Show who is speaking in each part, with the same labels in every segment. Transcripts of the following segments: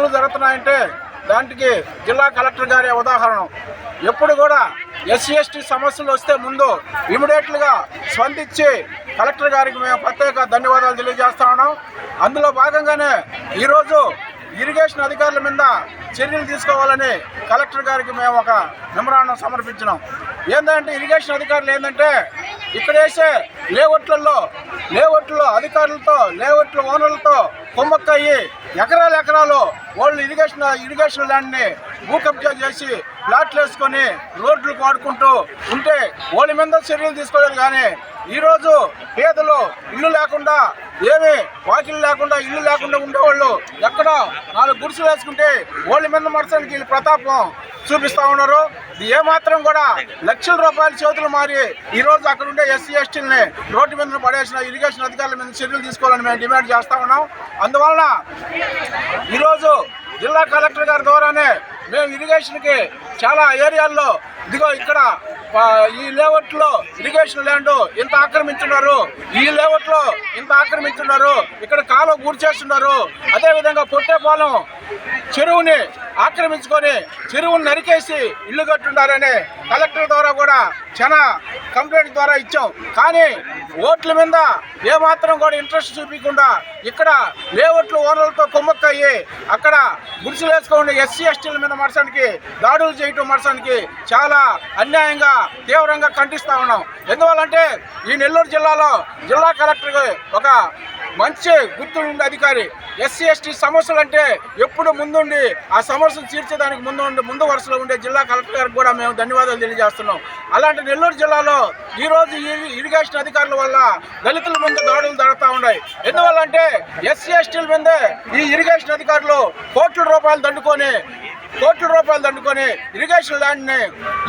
Speaker 1: పనులు జరుగుతున్నాయంటే దానికి జిల్లా కలెక్టర్ గారి ఉదాహరణ. ఎప్పుడు కూడా ఎస్సీ ఎస్టీ సమస్యలు వస్తే ముందు ఇమీడియట్లుగా స్పందించి కలెక్టర్ గారికి మేము ప్రత్యేక ధన్యవాదాలు తెలియజేస్తా ఉన్నాం. అందులో భాగంగానే ఈరోజు ఇరిగేషన్ అధికారుల మీద చర్యలు తీసుకోవాలని కలెక్టర్ గారికి మేము ఒక మెమరాండం సమర్పించినాం. ఏంటంటే ఇరిగేషన్ అధికారులు ఏంటంటే ఇక్కడ వేసే లేఅవుట్లలో లేఅవుట్లో అధికారులతో లేఅవుట్ల ఓనర్లతో కుమ్మక్కయ్యి ఎకరాలు ఎకరాలు వాళ్ళు ఇరిగేషన్ ఇరిగేషన్ ల్యాండ్ని భూ కబ్జా చేసి ప్లాట్లు వేసుకొని రోడ్లు వాడుకుంటూ ఉంటే వాళ్ళ మీద చర్యలు తీసుకోలేదు కానీ ఈరోజు పేదలు ఇల్లు లేకుండా ఏమి వాకిలు లేకుండా ఇల్లు లేకుండా ఉండేవాళ్ళు ఎక్కడ నాలుగు గుడిసెలు వేసుకుంటే వాళ్ళ మీద మరసడానికి వీళ్ళు ప్రతాపం. చూపిస్తా ఉన్నారు. ఇది ఏమాత్రం కూడా లక్షల రూపాయల చేతులు మారి ఈ రోజు అక్కడ ఉండే ఎస్సీ ఎస్టీలని రోడ్డు మీద పడేసిన ఇరిగేషన్ అధికారుల మీద చర్యలు తీసుకోవాలని మేము డిమాండ్ చేస్తా ఉన్నాం. అందువలన ఈరోజు జిల్లా కలెక్టర్ గారి ద్వారానే మేము ఇరిగేషన్కి చాలా ఏరియాల్లో ఇదిగో ఇక్కడ ఈ ఈ లేఅవుట్లో ఇరిగేషన్ ల్యాండ్ ఇంత ఆక్రమించున్నారు. ఈ లేఅవుట్లో ఇంత ఆక్రమించున్నారు. ఇక్కడ కాలువ గురి చేస్తున్నారు అదేవిధంగా పొట్టేపాలెం చెరువుని ఆక్రమించుకొని చెరువుని నరికేసి ఇల్లు కట్టున్నారని కలెక్టర్ ద్వారా కూడా చాలా కంప్లైంట్ ద్వారా ఇచ్చాం. కానీ ఓట్ల మీద ఏమాత్రం కూడా ఇంట్రెస్ట్ చూపించకుండా ఇక్కడ లేఅవుట్లు ఓనర్లతో కొమ్మక్కయ్యి అక్కడ గుడిసెలు వేసుకోండి ఎస్సీ ఎస్టీల మీద మరసానికి దాడులు చేయటం మరసానికి చాలా అన్యాయంగా తీవ్రంగా ఖండిస్తా ఉన్నాం. ఎందువల్లంటే ఈ నెల్లూరు జిల్లాలో జిల్లా కలెక్టర్ ఒక మంచి గుర్తుండే అధికారి ఎస్సీ ఎస్టీ సమస్యలు అంటే ఎప్పుడు ముందుండి ఆ సమస్యలు తీర్చేదానికి ముందు ముందు వరుసలో ఉండే జిల్లా కలెక్టర్ గారికి కూడా మేము ధన్యవాదాలు తెలియజేస్తున్నాం. అలాంటి నెల్లూరు జిల్లాలో ఈ రోజు ఈ ఇరిగేషన్ అధికారుల వల్ల దళితుల ముందు దాడులు జరుగుతూ ఉన్నాయి. ఎందువల్ల అంటే ఎస్సీ ఎస్టీల మీదే ఈ ఇరిగేషన్ అధికారులు కోట్ల రూపాయలు దండుకొని కోట్ల రూపాయలు దండుకొని ఇరిగేషన్ ల్యాండ్ని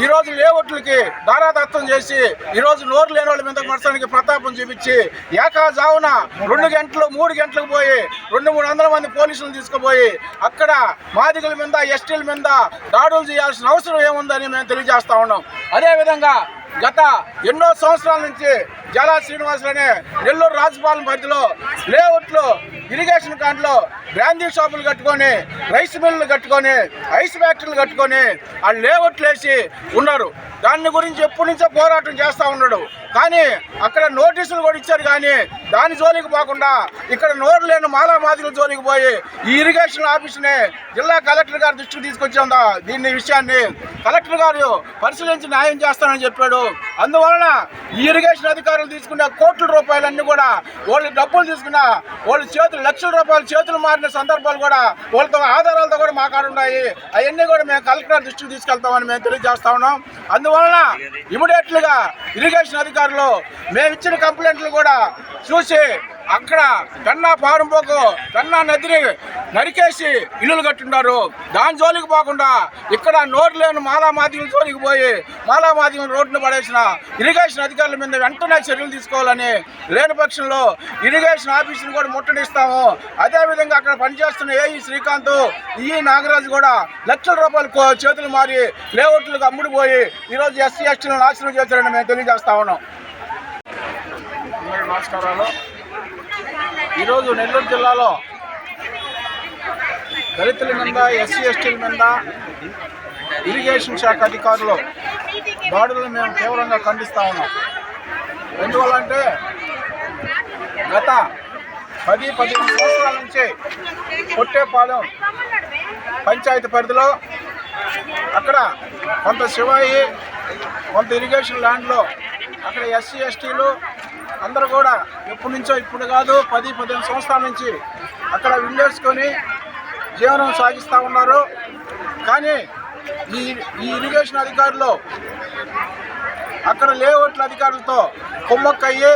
Speaker 1: ఈ రోజు లేఅవుట్లకి దారాదత్తం చేసి ఈ రోజు నోరు లేని వాళ్ళ మీద మరసానికి ప్రతాపం చూపించి ఏకాజావున రెండు గంటలు మూడు గంటలకు పోయి రెండు మూడు వందల మంది పోలీసులు తీసుకుపోయి అక్కడ మాదిగల మీద ఎస్టీల మీద దాడులు చేయాల్సిన అవసరం ఏముందని మేము తెలియజేస్తా ఉన్నాం. అదేవిధంగా గత ఎన్నో సంవత్సరాల నుంచి జలా శ్రీనివాసులనే నెల్లూరు రాజపాలెం పరిధిలో లేఅవుట్లో ఇరిగేషన్ కాంట్లో బ్రాందీ షాపులు కట్టుకొని రైస్ మిల్లు కట్టుకొని ఐస్ ఫ్యాక్టరీలు కట్టుకొని ఆ లేఅవుట్లు వేసి ఉన్నారు. దాని గురించి ఎప్పటి నుంచో పోరాటం చేస్తూ ఉన్నాడు. కానీ అక్కడ నోటీసులు కూడా ఇచ్చారు కానీ దాని జోలికి పోకుండా ఇక్కడ నోరు లేని మాలామాదిల జోలికి పోయి ఈ ఇరిగేషన్ ఆఫీస్ని జిల్లా కలెక్టర్ గారి దృష్టికి తీసుకొచ్చాం దీన్ని విషయాన్ని. కలెక్టర్ గారు పరిశీలించి న్యాయం చేస్తానని చెప్పాడు. అందువలన ఈ ఇరిగేషన్ అధికారులు తీసుకున్న కోట్ల రూపాయలన్నీ కూడా వాళ్ళు డబ్బులు తీసుకున్న వాళ్ళ చేతులు లక్షల రూపాయలు చేతులు మారిన సందర్భాలు కూడా వాళ్ళతో ఆధారాలతో కూడా మా కాడ ఉన్నాయి. అవన్నీ కూడా మేము కలెక్టర్ దృష్టికి తీసుకెళ్తామని మేము తెలియజేస్తా ఉన్నాం. అందువలన ఇమీడియట్లుగా ఇరిగేషన్ అధికారులు మేము ఇచ్చిన కంప్లైంట్లు కూడా చూసి అక్కడ పెన్నా పారంపోకు పెన్నా నదిని నరికేసి ఇల్లులు కట్టిండారు. దాని జోలికి పోకుండా ఇక్కడ నోరు లేని మాలా జోలికి పోయి మాలా రోడ్డును పడేసిన ఇరిగేషన్ అధికారుల మీద వెంటనే చర్యలు తీసుకోవాలని లేని పక్షంలో ఇరిగేషన్ ఆఫీసును కూడా ముట్టడిస్తాము. అదేవిధంగా అక్కడ పనిచేస్తున్న ఏఈ శ్రీకాంత్ ఈ నాగరాజు కూడా లక్షల రూపాయలు కో- చేతులు మారి లేఅవుట్లకు అమ్ముడుపోయి ఈరోజు ఎస్సీ ఎస్టీలను నాశనం చేశారని మేము తెలియజేస్తా ఉన్నాం. నమస్కారాలు. ఈరోజు నెల్లూరు జిల్లాలో దళితుల మీద ఎస్సీ ఎస్టీల మీద ఇరిగేషన్ శాఖ అధికారులు దాడులను మేము తీవ్రంగా ఖండిస్తా ఉన్నాం. ఎందువల్లంటే గత పది పదిహేను సంవత్సరాల నుంచి కొట్టేపాలెం పంచాయతీ పరిధిలో అక్కడ కొంత శివాయి కొంత ఇరిగేషన్ ల్యాండ్లో అక్కడ ఎస్సీ ఎస్టీలు అందరూ కూడా ఎప్పటి నుంచో ఇప్పుడు కాదు పది పదిహేను సంవత్సరాల నుంచి అక్కడ విండేసుకొని జీవనం సాగిస్తూ ఉన్నారు. కానీ ఈ ఈ ఇరిగేషన్ అధికారులు అక్కడ లేఅవుట్ల అధికారులతో కుమ్మక్కయ్యి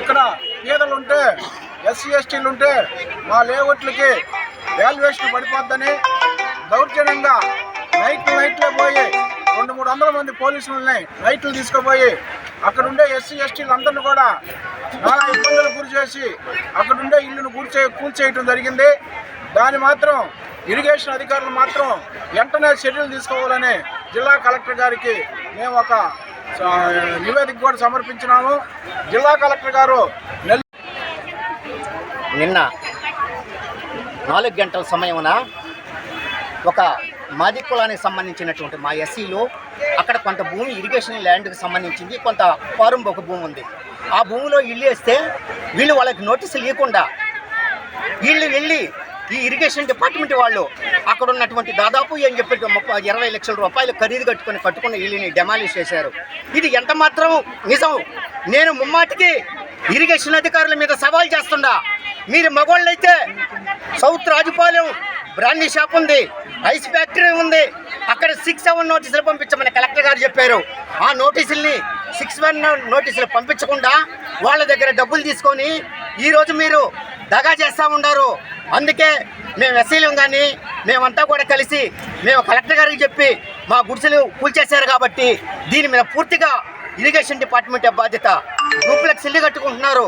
Speaker 1: ఇక్కడ పేదలు ఉంటే ఎస్సీ ఎస్టీలు ఉంటే మా లేఅవుట్లకి వాల్యుయేషన్ పడిపోద్దని దౌర్జన్యంగా నైట్లు నైట్లో పోయి రెండు మూడు వందల మంది పోలీసులని నైట్లు తీసుకుపోయి అక్కడ ఉండే ఎస్సీ ఎస్టీలందరినీ కూడా చాలా ఇబ్బందులు గురి చేసి అక్కడ ఉండే ఇల్లును కూర్చే కూల్చేయటం జరిగింది. దాని మాత్రం ఇరిగేషన్ అధికారులు మాత్రం వెంటనే చర్యలు తీసుకోవాలని జిల్లా కలెక్టర్ గారికి మేము ఒక నివేదిక కూడా సమర్పించినాము. జిల్లా కలెక్టర్ గారు
Speaker 2: నిన్న నాలుగు గంటల సమయమున ఒక మాది కులానికి సంబంధించినటువంటి మా ఎస్సీలో అక్కడ కొంత భూమి ఇరిగేషన్ ల్యాండ్కి సంబంధించింది కొంత ఫారం ఒక భూమి ఉంది. ఆ భూమిలో ఇల్లు వేస్తే వీళ్ళు వాళ్ళకి నోటీసులు ఇవ్వకుండా వీళ్ళు వెళ్ళి ఈ ఇరిగేషన్ డిపార్ట్మెంట్ వాళ్ళు అక్కడ ఉన్నటువంటి దాదాపు ఏం చెప్పి ముప్పై ఇరవై లక్షల రూపాయలు ఖరీదు కట్టుకొని కట్టుకున్న ఇల్లుని డెమాలిష్ చేశారు. ఇది ఎంత మాత్రం నిజం? నేను ముమ్మాటికి ఇరిగేషన్ అధికారుల మీద సవాల్ చేస్తుండా మీరు మగవాళ్ళైతే సౌత్ రాజుపాలెం బ్రాండీ షాప్ ఉంది. ఐస్ ఫ్యాక్టరీ ఉంది. అక్కడ సిక్స్ సెవెన్ నోటీసులు పంపించమని కలెక్టర్ గారు చెప్పారు. ఆ నోటీసుల్ని సిక్స్ వన్ నోటీసులు పంపించకుండా వాళ్ళ దగ్గర డబ్బులు తీసుకొని ఈరోజు మీరు దగా చేస్తూ ఉన్నారు. అందుకే మేము ఎస్సీలం కానీ మేమంతా కూడా కలిసి మేము కలెక్టర్ గారికి చెప్పి మా గుడిసెలు కూల్చేశారు కాబట్టి దీని మీద పూర్తిగా ఇరిగేషన్ డిపార్ట్మెంట్ బాధ్యత డూప్లెక్స్ సిల్లు కట్టుకుంటున్నారు.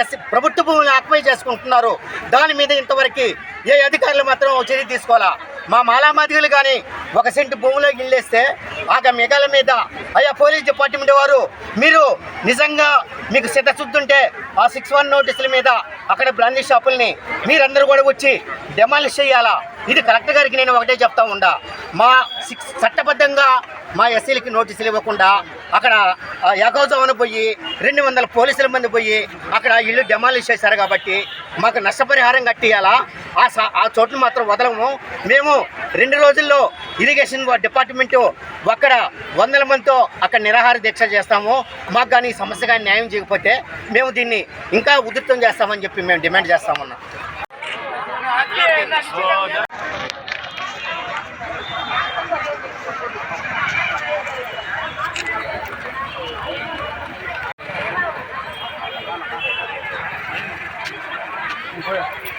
Speaker 2: ఎస్ ప్రభుత్వ భూములను ఆక్యుపై చేసుకుంటున్నారు. దాని మీద ఇంతవరకు ఏ అధికారులు మాత్రం చర్య తీసుకోవాలా? మా మాలామాదిగలు కానీ ఒక సెంటు భూమిలో ఇల్లేస్తే ఆ మెగల మీద అయ్యా పోలీస్ డిపార్ట్మెంట్ వారు మీరు నిజంగా మీకు సిద్ధశుద్ధుంటే ఆ సిక్స్ వన్ నోటీసుల మీద అక్కడ బ్రాండీ షాపుల్ని మీరందరూ కూడా వచ్చి డెమాలిష్ చేయాలా? ఇది కలెక్టర్ గారికి నేను ఒకటే చెప్తా ఉండా. మా చట్టబద్ధంగా మా ఎస్సీలకి నోటీసులు ఇవ్వకుండా అక్కడ యాగోజామున పోయి రెండు వందల పోలీసుల మంది పోయి అక్కడ ఇల్లు డెమాలిష్ చేశారు కాబట్టి మాకు నష్టపరిహారం కట్టియాలా ఆ స- ఆ చోట్ల మాత్రం వదలము. మేము రెండు రోజుల్లో ఇరిగేషన్ డిపార్ట్మెంటు అక్కడ వందల మందితో అక్కడ నిరాహార దీక్ష చేస్తాము. మాకు కానీ ఈ సమస్య కానీ న్యాయం చేయకపోతే మేము దీన్ని ఇంకా ఉధృతం చేస్తామని చెప్పి మేము డిమాండ్ చేస్తామన్నాం. 你说的